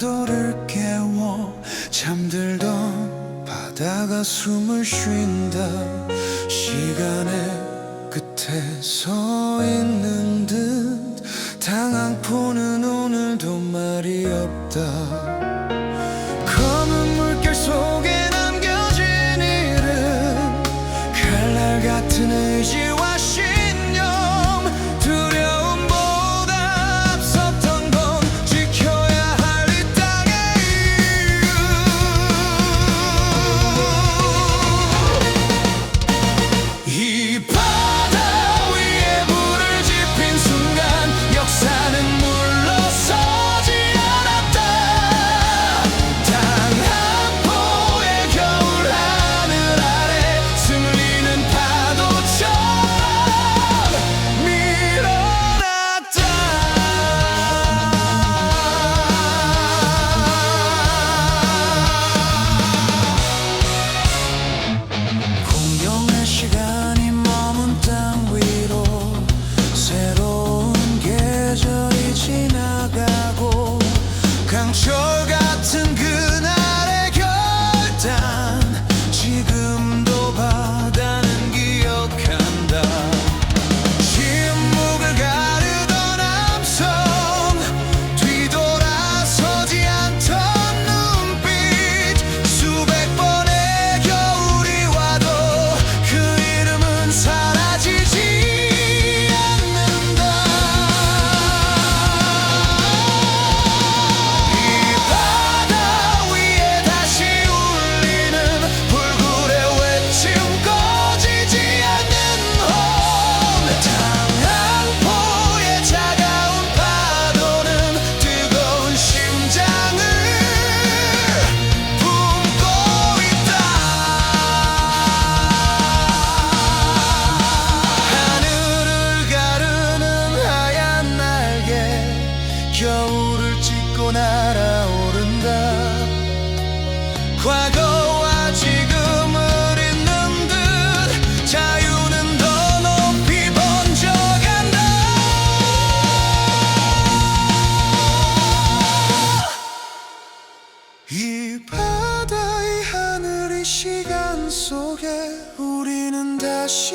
파도를 깨워 잠들던 바다가 숨을 쉰다. 시간의 끝에 서 있는 듯 당황포는 오늘도 말이 없다. 날아오른다. 과거와 지금을 잇는 듯 자유는 더 높이 번져간다. 이 바다 이 하늘 시간 속에 우리는 다시